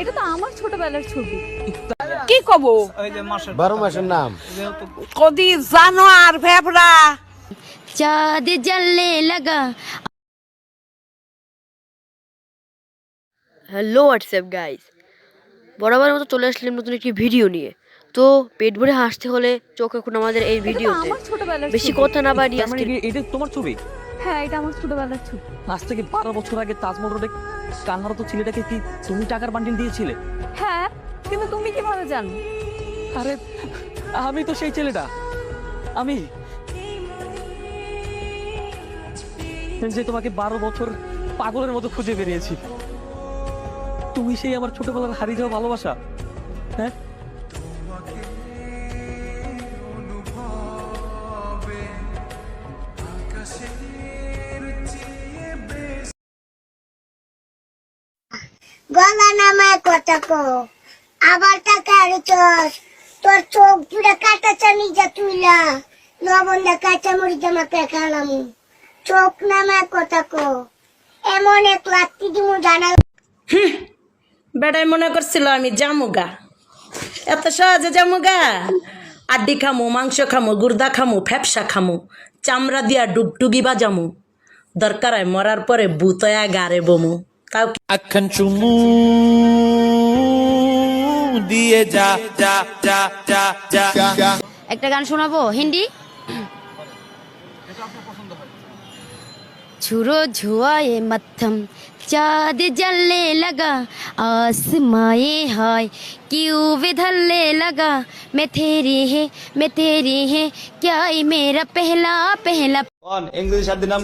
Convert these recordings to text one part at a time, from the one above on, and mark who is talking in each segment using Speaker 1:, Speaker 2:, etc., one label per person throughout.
Speaker 1: এটা তো আমার ছোটবেলার ছবি।
Speaker 2: কি কব?
Speaker 3: বারো মাসের নাম।
Speaker 2: কদি জানো আর ভেবরা
Speaker 4: চাঁদ জ্বললে লাগা।
Speaker 5: হ্যালো হোয়াটসঅ্যাপ গাইস বরাবর মতো চলে আসলাম নতুন একটি ভিডিও নিয়ে। তো পেট ভরে হাসতে হলে চোখ এখন আমাদের এই
Speaker 1: ভিডিও
Speaker 5: বেশি কথা না
Speaker 6: বাড়ি মানে এটা তোমার ছবি?
Speaker 1: হ্যাঁ এটা আমার ছোটবেলার ছবি।
Speaker 6: আজ থেকে বারো বছর আগে তাজমহল রোডে কান্নারত ছেলেটাকে কি তুমি টাকার বান্ডিল দিয়েছিলে?
Speaker 1: হ্যাঁ কিন্তু তুমি কীভাবে জানো?
Speaker 6: আরে আমি তো সেই ছেলেটা। আমি যে তোমাকে বারো বছর পাগলের মতো খুঁজে বেরিয়েছি। তুমি সেই আমার ছোটবেলার হারিয়ে যাওয়া ভালোবাসা হ্যাঁ?
Speaker 7: গলা নামায় কথা কো। আবার টাকা চস। তোর চোখ পুরা কাটা চানি যা তুইলা। লবণ দা কাঁচা মরি জামাকে খালাম চোখ নামায় কথা কো। এমন এক লাত্তি দিমু জানা
Speaker 8: বেড়াই মনে করছিল আমি জামুগা। এত সহজে জামুগা? আড্ডি খামু, মাংস খামু, গুর্দা খামু, ফ্যাপসা খামু, চামড়া দিয়া ডুগডুগি বাজামু। দরকার হয় মরার পরে বুতয়া গারে বমু।
Speaker 9: আখান চুমু দিয়ে যা যা যা যা যা
Speaker 4: একটা গান শোনাবো হিন্দি छुरो झुआए मत्थम चाँद जलने लगा आसमाए हाय क्यों विधलने लगा मैं तेरी है मैं तेरी है क्या ये मेरा पहला पहला
Speaker 10: কোন ইংরেজি শব্দের নাম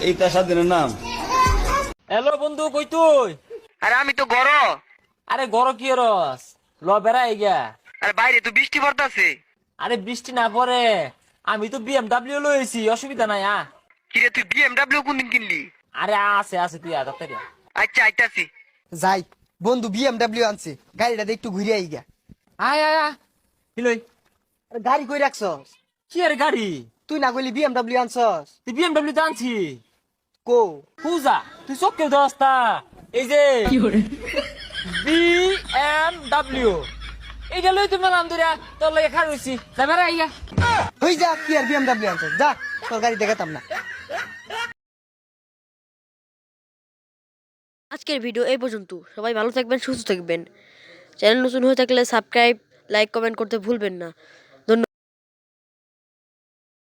Speaker 10: এইটা স্বাধীনের নাম।
Speaker 6: হ্যালো বন্ধু কই তুই?
Speaker 11: আরে আমি তো গর।
Speaker 6: আরে গর কি রস? ল বেড়া গিয়া।
Speaker 11: আরে বাইরে তো বৃষ্টি পড়তাছে।
Speaker 6: আরে বৃষ্টি না পড়ে। আমি তো বিএমডাব্লিউ লইছি অসুবিধা নাই আ।
Speaker 11: কিরে তুই বিএমডাব্লিউ কোনদিন কিনলি?
Speaker 6: আরে আছে আছে তুই আ তাড়াতাড়ি।
Speaker 11: আচ্ছা আইতাছি।
Speaker 2: যাই বন্ধু বিএমডাব্লিউ আনছে গাড়িটা দিয়ে একটু ঘুরে আই গা
Speaker 6: আয় আয় আয়। হিলই
Speaker 2: আরে গাড়ি কই রাখছস?
Speaker 6: কি আরে গাড়ি?
Speaker 2: তুই না কইলি বিএমডাব্লিউ আনছস?
Speaker 6: তুই বিএমডাব্লিউ আনছি।
Speaker 2: কো?
Speaker 6: পূজা তুই চোখ কেউ দস্তা এই যে। বিএমডাব্লিউ এইটা লই তুমি নাম ধরে তোর লাগে খার হইছি যাবে রে আইয়া।
Speaker 2: হই যা কি আর বিএমডাব্লিউ আনছস যা তোর গাড়ি দেখাতাম না।
Speaker 5: আজকের ভিডিও এই পর্যন্ত। সবাই ভালো থাকবেন সুস্থ থাকবেন। চ্যানেল নতুন হয়ে থাকলে সাবস্ক্রাইব লাইক কমেন্ট করতে ভুলবেন না।